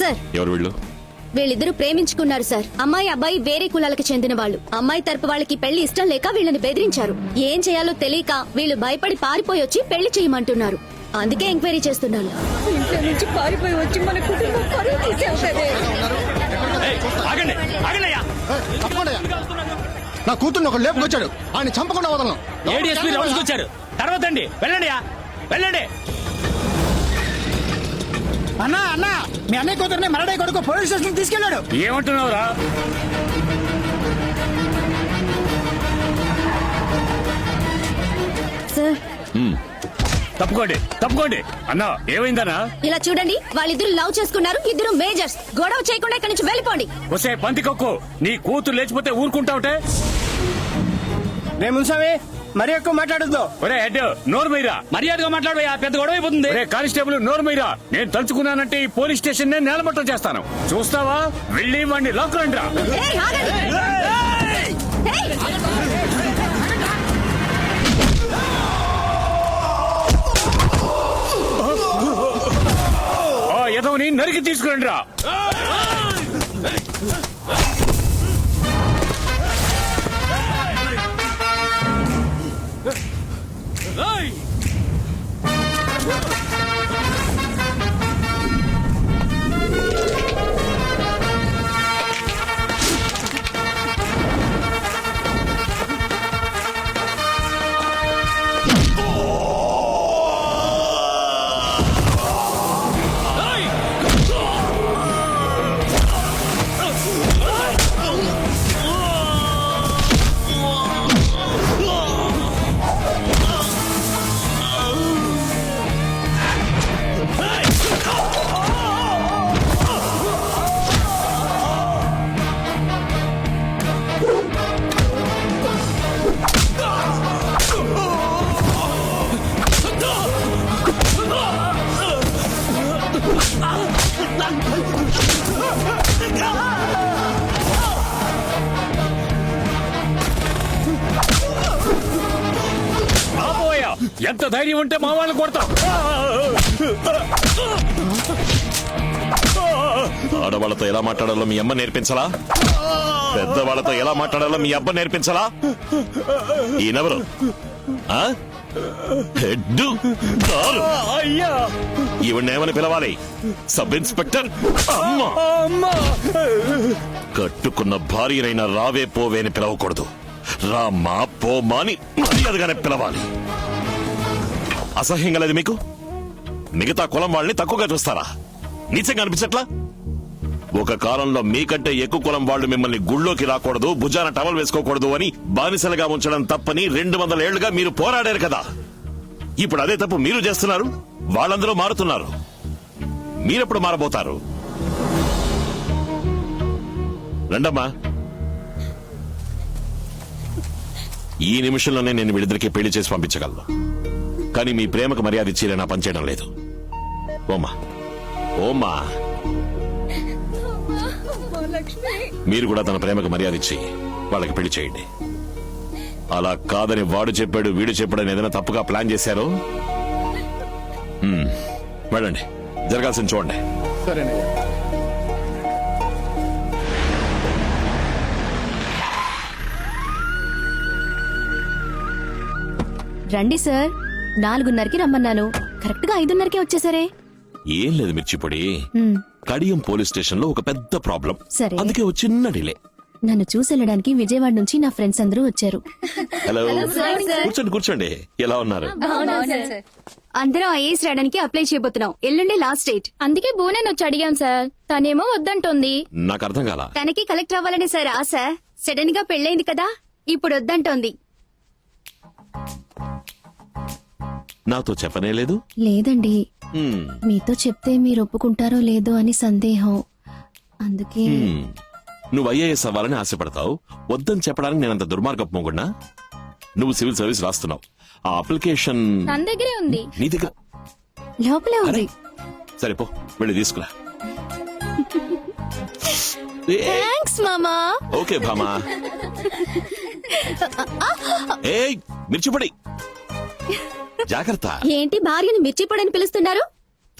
Sir. ఎవరు వీళ్ళు? వీళ్ళిద్దరూ ప్రేమించుకున్నారు సార్. అమ్మాయి అబ్బాయి వేరే కులాలకు చెందిన వాళ్ళు. అమ్మాయి తరపు వాళ్ళకి పెళ్ళి ఇష్టం లేక వీళ్ళని బెదిరించారు. ఏం చేయాలో తెలియక వీళ్ళు భయపడి పారిపోయి వచ్చి పెళ్ళి చేయమంటున్నారు. అందుకే ఎంక్వైరీ చేస్తున్నాను ఇంట్లో నుంచి పారిపోయి వచ్చి మన కుటుంబం పరువు తీసావు కదే ఆగండి ఆగండి అయ్యా. తప్పకుండా నా కూతుర్ని ఒక లేపుకొచ్చాడు. ఆయన చంపకుండా వదలను. ఏడీఎస్పీ రౌండ్స్కి వచ్చారు తర్వాత అండి వెళ్ళండి వెళ్ళండి. అన్నా అన్నా మీ అన్నయ్య కూతురుని మరడై కొడుకు పోలీస్ స్టేషన్ తీసుకెళ్ళాడు. ఏమంటున్నావురా? సార్. తప్పుకోండి తప్పుకోండి. అన్నా ఏమైందన్నా? ఇలా చూడండి వాళ్ళిద్దరు లవ్ చేసుకున్నారు ఇద్దరు మేజర్స్. గొడవ చేయకుండా ఇక్కడి నుంచి వెళ్ళిపోండి. వసే పంది కొక్కు. నీ కూతురు లేచిపోతే ఊరుకుంటావుటే రే మున్సామి మరి ఎక్కువ మాట్లాడద్దు. ఒరే హెడ్ నోరు మీరా. మర్యాదగా మాట్లాడు పెద్ద గొడవ అయిపోతుంది. ఒరే కానిస్టేబుల్ నోరు మీరా. నేను తలుచుకున్నానంటే ఈ పోలీస్ స్టేషన్ నేను నేలమట్టం చేస్తాను. చూస్తావా? వెళ్ళి వాడిని లాక్ రండి రా ఏయ్, ఆగండి. ఏయ్, ఆ ఎదవని నరికి తీసుకురండి రా ఎంత ధైర్యం ఉంటే మా వాళ్ళని కొడతాం. ఆడవాళ్ళతో ఎలా మాట్లాడాలో మీ అమ్మ నేర్పించలా? పెద్దవాళ్ళతో ఎలా మాట్లాడాలో మీ అబ్బ నేర్పించలా? ఈయనెవరు? అయ్యా! ఈవిడేమని పిలవాలి? Sub inspector? అమ్మ! అమ్మా! కట్టుకున్న భార్యనైనా రావే పోవే అని పిలవకూడదు. రామా పోమా అని మర్యాదగానే పిలవాలి. అసహ్యంగా లేదు మీకు? మిగతా కులం వాళ్ళని తక్కువగా చూస్తారా? నీచంగా అనిపించట్లా? ఒక కాలంలో మీకంటే ఎక్కువ కులం వాళ్ళు మిమ్మల్ని గుళ్ళోకి రాకూడదు భుజాన టవల్ వేసుకోకూడదు అని బానిసలుగా ఉంచడం తప్పని రెండు వందల ఏళ్ళుగా మీరు పోరాడారు కదా. ఇప్పుడు అదే తప్పు మీరు చేస్తున్నారు వాళ్ళందరూ మారుతున్నారు. మీరెప్పుడు మారబోతారు? రండమ్మా. ఈ నిమిషంలోనే నేను వీళ్ళిద్దరికి పెళ్ళి చేసి పంపించగలను. కానీ మీ ప్రేమకు మర్యాద ఇచ్చి నా పనిచేయడం లేదు. ఓమా ఓమా మీరు కూడా తన ప్రేమకు మర్యాద ఇచ్చి వాళ్ళకి పెళ్ళి చేయండి. అలా కాదని వాడు చెప్పాడు వీడు చెప్పాడని ఏదైనా తప్పుగా ప్లాన్ చేశారో? హ్మ్, వెళ్ళండి. జరగాల్సింది చూడండి. సరేనయ్యా. రండి సార్. నాలుగున్నరకి రమ్మన్నాను. కరెక్ట్గా ఐదున్నరకే వచ్చేసరే. ఏం లేదు మిర్చిపొడి హ్మ్, కడియం పోలీస్ స్టేషన్లో ఒక పెద్ద ప్రాబ్లం. సరే. అందుకే ఓ చిన్న డిలే. నన్ను చూసి వెళ్ళడానికి విజయవాడ నుంచి నా ఫ్రెండ్స్ అందరూ వచ్చారు. హలో. కూర్చోండి కూర్చోండి. ఎలా ఉన్నారు? అందరం ఐఏఎస్ రాయడానికి అప్లై చేయబోతున్నాం. ఎల్లుండి లాస్ట్ డేట్. అందుకే బోనన్ వచ్చి అడిగాం సార్. తనేమో వద్దంటోంది. నాకు అర్థం కాల? తనకి కలెక్టర్ అవ్వాలని సార్ ఆశ. సడన్గా పెళ్ళైంది కదా ఇప్పుడు వద్దంటోంది. నాతో చెప్పనే లేదు? లేదండి. హ్మ్, మీతో చెప్తే మీరు ఒప్పుకుంటారో లేదో అని సందేహం. అందుకే హ్మ్. నువ్వు ఐఏఎస్ అవ్వాలని ఆశపడతావు. వద్దని చెప్పడానికి నేనంత దుర్మార్గపు మొగుడినా? నువ్వు సివిల్ సర్వీస్ రాస్తున్నావు. ఆ అప్లికేషన్ తన దగ్గరే ఉంది. నీ దగ్గర లోపలే అరే ఉంది. సరే పో వెళ్ళి తీసుకురా. ఏ, థ్యాంక్స్ మామా. ఓకే భామా. ఏ మిర్చిపడి. జాగ్రత్త. ఏంటి భార్యని మిర్చిపొడని పిలుస్తున్నారు?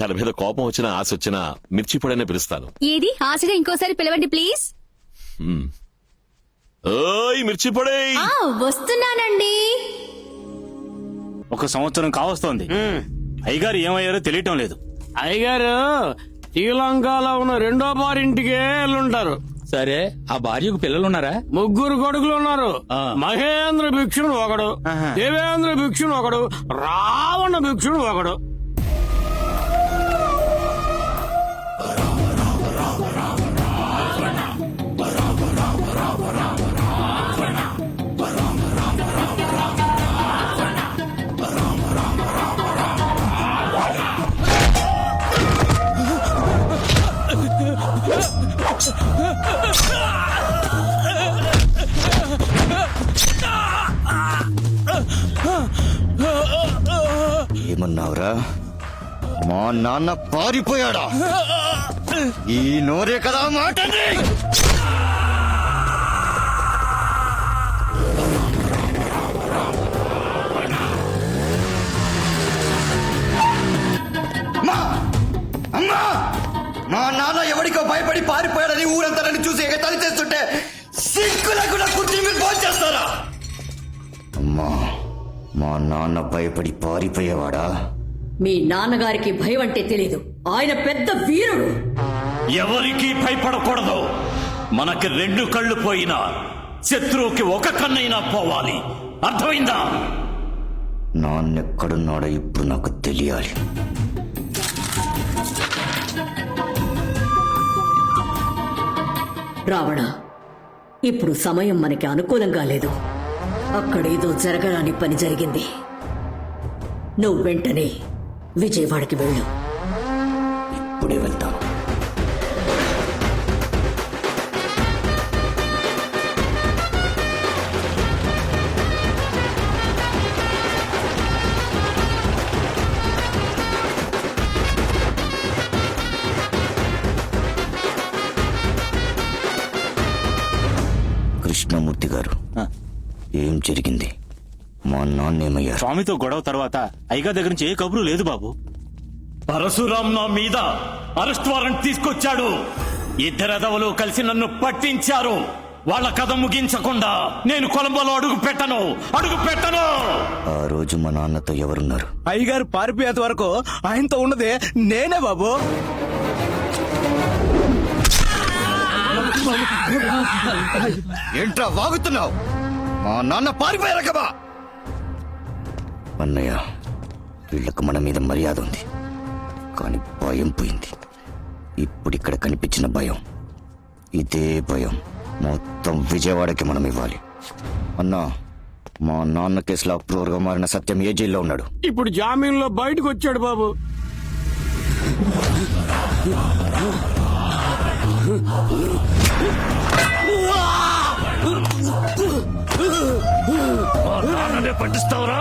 తన మీద కోపం వచ్చినా ఆశ వచ్చినా మిర్చి పొడనే పిలుస్తాను. ఏది? ఆశగా ఇంకోసారి పిలవండి ప్లీజ్. ఓయ్ మిర్చి పొడే! ఆ వస్తున్నానండి. ఒక సంవత్సరం కావస్తోంది. అయ్యగారు ఏమయ్యారో తెలియటం లేదు. అయ్యగారు శ్రీలంకలో ఉన్న రెండో బారింటికే వెళ్ళుంటారు సరే ఆ భార్యకు పిల్లలున్నారా ముగ్గురు కొడుకులు ఉన్నారు. మహేంద్ర భిక్షుడు ఒకడు. దేవేంద్ర భిక్షుడు ఒకడు రావణ భిక్షుడు ఒకడు ఏమన్నావురా? మా నాన్న పారిపోయాడా? ఈ నోరే కదా మాట అమ్మా! మా నాన్న ఎవరికో భయపడి పారిపోయాడని ఊరంతా నన్ను చూసి ఎగతాళి చేస్తుంటే సిక్కులకు లేకుండా కుర్చీ మీద ఫోన్ చేస్తారా అమ్మా! మా నాన్న భయపడి పారిపోయేవాడా? మీ నాన్నగారికి భయం అంటే తెలీదు. ఆయన పెద్ద వీరుడు. ఎవరికి భయపడకూడదు. మనకి రెండు కళ్ళు పోయినా శత్రువుకి ఒక కన్నైనా పోవాలి. అర్థమైందా? నాన్నెక్కడున్నాడో ఇప్పుడు నాకు తెలియాలి. రావణ ఇప్పుడు సమయం మనకి అనుకూలంగా లేదు. అక్కడేదో జరగరాని పని జరిగింది. నువ్వు వెంటనే విజయవాడకి వెళ్ళు. ఇప్పుడే వెళ్తాను. కృష్ణమూర్తి గారు. ఏం జరిగింది? మా నాన్నేమయ్యారు స్వామితో గొడవ తర్వాత అయ్యగారి దగ్గర నుంచి ఏ కబురు లేదు బాబు. పరశురాం నా మీద అరెస్ట్ వారెంట్ తీసుకొచ్చాడు. ఇద్దరెదవలు కలిసి నన్ను పట్టించారు. వాళ్ళ కథ ముగించకుండా నేను కొలంబోలో అడుగు పెట్టను. అడుగు పెట్టను! ఆ రోజు మా నాన్నతో ఎవరున్నారు? అయ్యగారు పారిపోయేంత వరకు ఆయనతో ఉన్నదే నేనే బాబు. ఏంట్రా వాగుతున్నావు? మా నాన్న పారిపోయారు కదా అన్నయ్య వీళ్ళకు మన మీద మర్యాద ఉంది. కానీ భయం పోయింది. ఇప్పుడు ఇక్కడ కనిపించిన భయం. ఇదే భయం. మొత్తం విజయవాడకి మనం ఇవ్వాలి. అన్నా మా నాన్న కేసులో అప్రూవర్గా మారిన సత్యం ఏ జైల్లో ఉన్నాడు? ఇప్పుడు జామీన్లో బయటకు వచ్చాడు బాబు. నాన్ననే పట్టిస్తావురా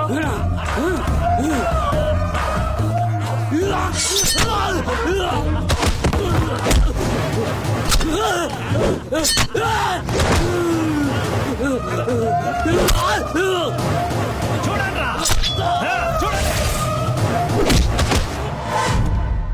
Ah!